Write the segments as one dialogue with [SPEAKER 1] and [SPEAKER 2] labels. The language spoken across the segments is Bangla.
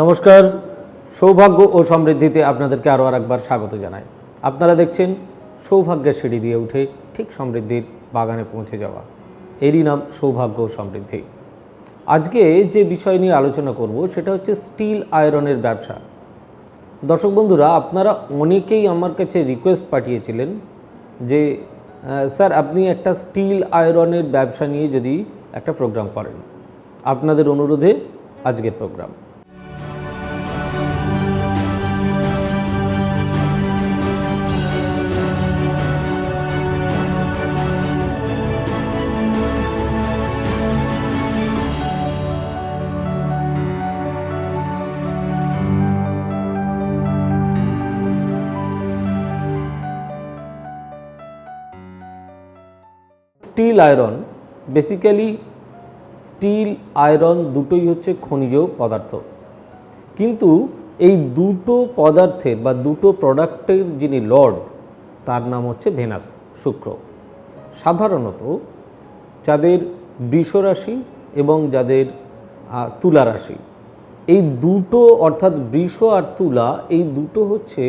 [SPEAKER 1] নমস্কার। সৌভাগ্য ও সমৃদ্ধিতে আপনাদেরকে আরও আর একবার স্বাগত জানাই। আপনারা দেখছেন সৌভাগ্যের সিঁড়ি দিয়ে উঠে ঠিক সমৃদ্ধির বাগানে পৌঁছে যাওয়া। এরই নাম সৌভাগ্য ও সমৃদ্ধি। আজকে যে বিষয় নিয়ে আলোচনা করব সেটা হচ্ছে স্টিল আয়রনের ব্যবসা। দর্শক বন্ধুরা, আপনারা অনেকেই আমার কাছে রিকোয়েস্ট পাঠিয়েছিলেন যে স্যার, আপনি একটা স্টিল আয়রনের ব্যবসা নিয়ে যদি একটা প্রোগ্রাম করেন। আপনাদের অনুরোধে আজকের programme. Steel iron basically steel iron দুটোই হচ্ছে খনিজ পদার্থ। কিন্তু এই দুটো পদার্থের বা দুটো প্রোডাক্টের যিনি লর্ড তার নাম হচ্ছে ভেনাস শুক্র। সাধারণত যাদের বৃষরাশি এবং যাদের তুলা রাশি, এই দুটো অর্থাৎ বৃষ আর তুলা, এই দুটো হচ্ছে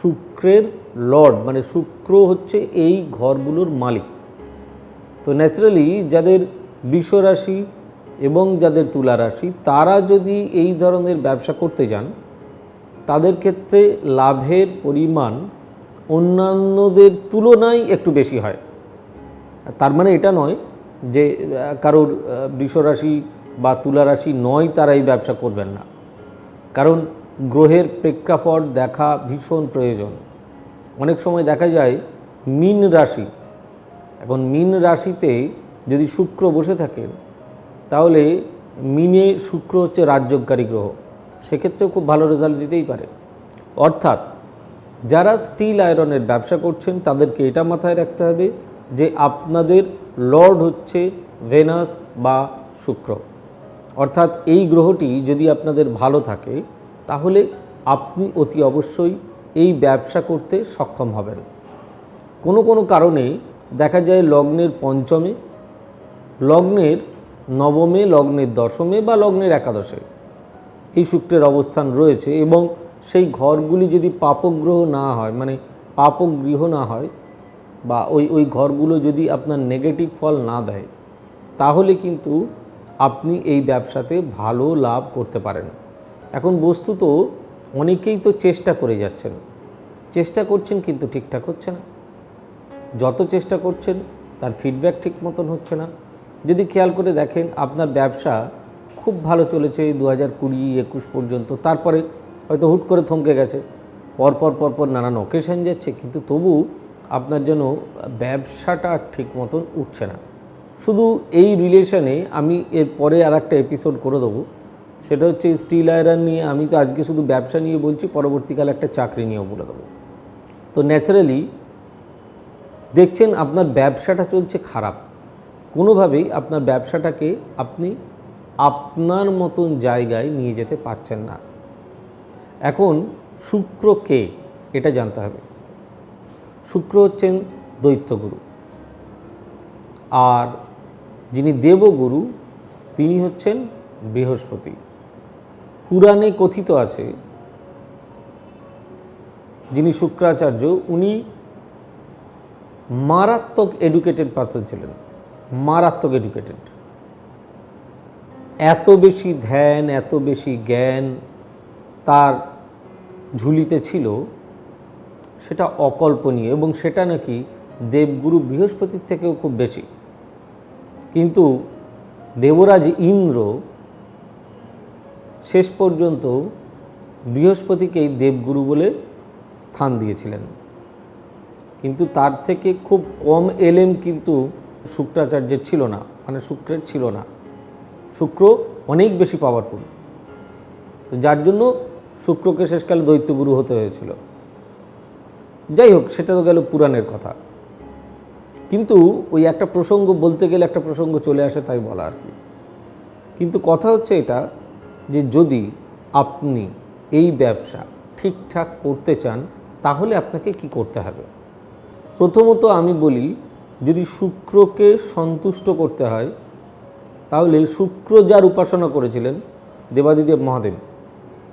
[SPEAKER 1] শুক্রের লর্ড মানে শুক্র হচ্ছে এই ঘরগুলোর মালিক। তো ন্যাচারালি যাদের রাশি এবং যাদের তুলা রাশি তারা যদি এই ধরনের ব্যবসা করতে যান তাদের ক্ষেত্রে লাভের পরিমাণ অন্যান্যদের তুলনায় একটু বেশি হয়। তার মানে এটা নয় যে কারোর আহ, বৃষ রাশি বা তুলা রাশি নয় তারা এই ব্যবসা করবেন না। কারণ গ্রহের প্রেক্ষাপট দেখা ভীষণ প্রয়োজন। অনেক সময় দেখা যায় মীন রাশি এখন মিন রাশিতে যদি শুক্র বসে থাকেন তাহলে মিনে শুক্র হচ্ছে রাজ্যকারী গ্রহ। সেক্ষেত্রেও খুব ভালো রেজাল্ট দিতেই পারে। অর্থাৎ যারা স্টিল আয়রনের ব্যবসা করছেন, তাদেরকে এটা মাথায় রাখতে হবে যে আপনাদের লর্ড হচ্ছে ভেনাস বা শুক্র। অর্থাৎ এই গ্রহটি যদি আপনাদের ভালো থাকে, তাহলে আপনি অতি অবশ্যই এই ব্যবসা করতে সক্ষম হবেন। কোনো কোনো কারণে দেখা যায় লগ্নের পঞ্চমে, লগ্নের নবমে, লগ্নের দশমে বা লগ্নের একাদশে। এই শুক্রের অবস্থান রয়েছে এবং সেই ঘরগুলি যদি পাপগ্রহ না হয় মানে পাপগৃহ না হয় বা ওই ওই ঘরগুলো যদি আপনার নেগেটিভ ফল না দেয়, তাহলে কিন্তু আপনি এই ব্যবসাতে ভালো লাভ করতে পারেন। এখন বস্তুত অনেকেই তো চেষ্টা করে যাচ্ছেন। চেষ্টা করছেন কিন্তু ঠিকঠাক হচ্ছে না। যত চেষ্টা করছেন, তার ফিডব্যাক ঠিক মতন হচ্ছে না। যদি খেয়াল করে দেখেন, আপনার ব্যবসা খুব ভালো চলেছে দু হাজার কুড়ি, একুশ পর্যন্ত। তারপরে হয়তো হুট করে থমকে গেছে। পরপর পরপর নানান অকেশন যাচ্ছে, কিন্তু তবু আপনার জন্য ব্যবসাটা ঠিক মতন উঠছে না। শুধু এই রিলেশনে আমি এর পরে আর একটা এপিসোড করে দেবো। সেটা হচ্ছে স্টিল আয়রন নিয়ে। আমি তো আজকে শুধু ব্যবসা নিয়ে বলছি, পরবর্তীকালে একটা চাকরি নিয়েও বলে দেবো। তো ন্যাচারালি দেখছেন আপনার ব্যবসাটা চলছে খারাপ। কোনোভাবেই আপনার ব্যবসাটাকে আপনি আপনার মতন জায়গায় নিয়ে যেতে পারছেন না। এখন শুক্র কে? এটা জানতে হবে। শুক্র হচ্ছেন দৈত্যগুরু। আর যিনি দেবগুরু, তিনি হচ্ছেন বৃহস্পতি। পুরাণে কথিত আছে, যিনি শুক্রাচার্য, উনি মারাত্মক এডুকেটেড পার্সন ছিলেন। মারাত্মক এডুকেটেড এত বেশি ধ্যান, এত বেশি জ্ঞান তার ঝুলিতে ছিল, সেটা অকল্পনীয় এবং সেটা নাকি দেবগুরু বৃহস্পতির থেকেও খুব বেশি। কিন্তু দেবরাজ ইন্দ্র শেষ পর্যন্ত বৃহস্পতিকেই দেবগুরু বলে স্থান দিয়েছিলেন। কিন্তু তার থেকে খুব কম এলেম কিন্তু শুক্রাচার্যের ছিল না মানে শুক্রের ছিল না। শুক্র অনেক বেশি পাওয়ারফুল তো যার জন্য শুক্রকে শেষকালে দৈত্যগুরু হতে হয়েছিল। যাই হোক, সেটা তো গেল পুরাণের কথা। কিন্তু ওই একটা প্রসঙ্গ, বলতে গেলে একটা প্রসঙ্গ চলে আসে তাই বলা আর কি। কিন্তু কথা হচ্ছে এটা যে যদি আপনি এই ব্যবসা ঠিকঠাক করতে চান, তাহলে আপনাকে কি করতে হবে? প্রথমত আমি বলি, যদি শুক্রকে সন্তুষ্ট করতে হয়, তাহলে শুক্র যার উপাসনা করেছিলেন, দেবাদিদেব মহাদেব,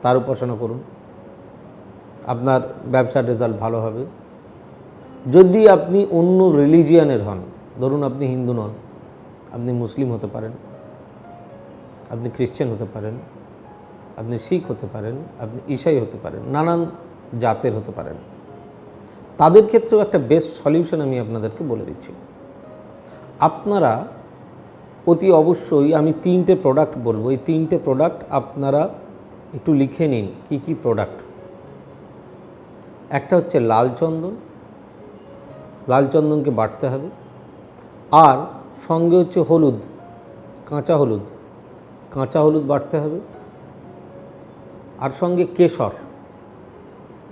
[SPEAKER 1] তার উপাসনা করুন। আপনার ব্যবসার রেজাল্ট ভালো হবে। যদি আপনি অন্য রিলিজিয়ানের হন, ধরুন আপনি হিন্দু নন, আপনি মুসলিম হতে পারেন, আপনি খ্রিশ্চান হতে পারেন, আপনি শিখ হতে পারেন, আপনি ঈসাই হতে পারেন, নানান জাতের হতে পারেন। তাদের ক্ষেত্রেও একটা বেস্ট সলিউশন আমি আপনাদেরকে বলে দিচ্ছি। আপনারা অতি অবশ্যই আমি তিনটে প্রোডাক্ট বলব। এই তিনটে প্রোডাক্ট আপনারা একটু লিখে নিন কি কি প্রোডাক্ট একটা হচ্ছে লাল চন্দন। লাল চন্দনকে বাটতে হবে। আর সঙ্গে হচ্ছে হলুদ, কাঁচা হলুদ। কাঁচা হলুদ বাটতে হবে। আর সঙ্গে কেশর।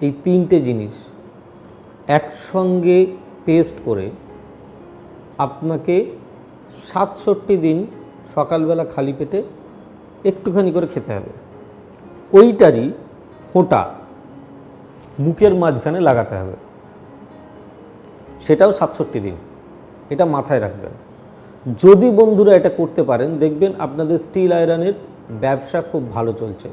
[SPEAKER 1] এই তিনটে জিনিস একসঙ্গে পেস্ট করে আপনাকে সাতষট্টি দিন সকালবেলা খালি পেটে একটুখানি করে খেতে হবে। ওইটারই ফোঁটা মুখের মাঝখানে লাগাতে হবে। সেটাও সাতষট্টি দিন। এটা মাথায় রাখবেন। যদি বন্ধুরা এটা করতে পারেন, দেখবেন আপনাদের স্টিল আয়রনের ব্যবসা খুব ভালো চলছে।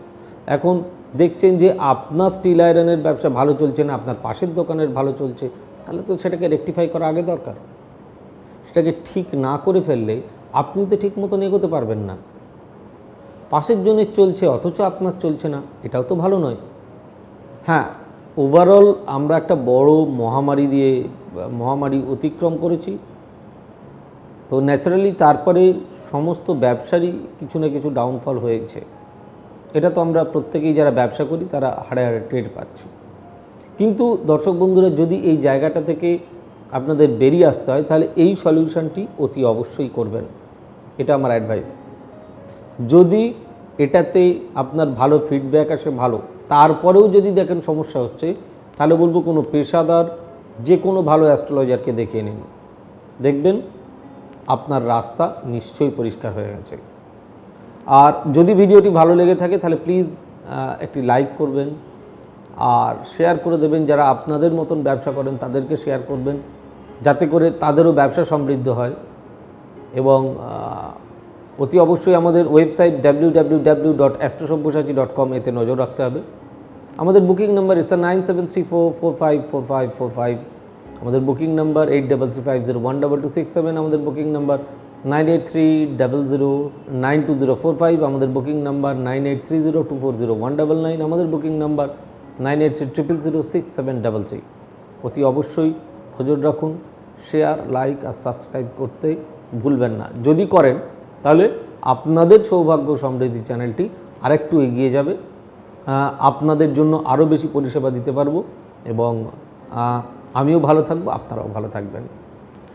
[SPEAKER 1] এখন দেখছেন যে আপনার স্টিল আয়রনের ব্যবসা ভালো চলছে না, আপনার পাশের দোকানের ভালো চলছে, তাহলে তো সেটাকে রেকটিফাই করা আগে দরকার। সেটাকে ঠিক না করে ফেললে আপনি তো ঠিক মতন এগোতে পারবেন না। পাশের জনের চলছে, অথচ আপনার চলছে না, এটাও তো ভালো নয়। হ্যাঁ ওভারঅল আমরা একটা বড় মহামারী দিয়ে, মহামারী অতিক্রম করেছি। তো ন্যাচারালি তারপরে সমস্ত ব্যবসারই কিছু না কিছু ডাউনফল হয়েছে। এটা তো আমরা প্রত্যেকেই যারা ব্যবসা করি, তারা হাড়ে হাড়ে ট্রেড পাচ্ছি। কিন্তু দর্শক বন্ধুরা, যদি এই জায়গাটা থেকে আপনাদের বেরিয়ে আসতে হয়, তাহলে এই সলিউশনটি অতি অবশ্যই করবেন। এটা আমার অ্যাডভাইস যদি এটাতে আপনার ভালো ফিডব্যাক আসে, ভালো। তারপরেও যদি দেখেন সমস্যা হচ্ছে, তাহলে বলব কোনো পেশাদার, যে কোনো ভালো অ্যাস্ট্রোলজারকে দেখিয়ে নিন। দেখবেন আপনার রাস্তা নিশ্চয়ই পরিষ্কার হয়ে গেছে। আর যদি ভিডিওটি ভালো লেগে থাকে, তাহলে প্লিজ একটি লাইক করবেন আর শেয়ার করে দেবেন। যারা আপনাদের মতন ব্যবসা করেন, তাদেরকে শেয়ার করবেন। যাতে করে তাদেরও ব্যবসা সমৃদ্ধ হয় এবং অতি অবশ্যই আমাদের website W W dot dot com এতে নজর রাখতে হবে। আমাদের booking number it's nine seven three four four five four five four five আমাদের booking number eight double three five zero one double two six seven আমাদের booking number nine eight three double zero nine two zero four five, আমাদের booking number nine eight three zero two four zero one double nine, আমাদের booking number nine eight three triple zero six seven double three. অতি অবশ্যই নজর রাখুন শেয়ার লাইক আর সাবস্ক্রাইব করতে ভুলবেন না। যদি করেন, তাহলে আপনাদের সৌভাগ্য সমৃদ্ধি চ্যানেলটি আরেকটু এগিয়ে যাবে। আপনাদের জন্য আরও বেশি পরিষেবা দিতে পারব এবং আমিও ভালো থাকব, আপনারাও ভালো থাকবেন।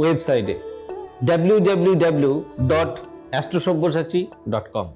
[SPEAKER 1] ওয়েবসাইটে W W W dot astrosabyasachi dot com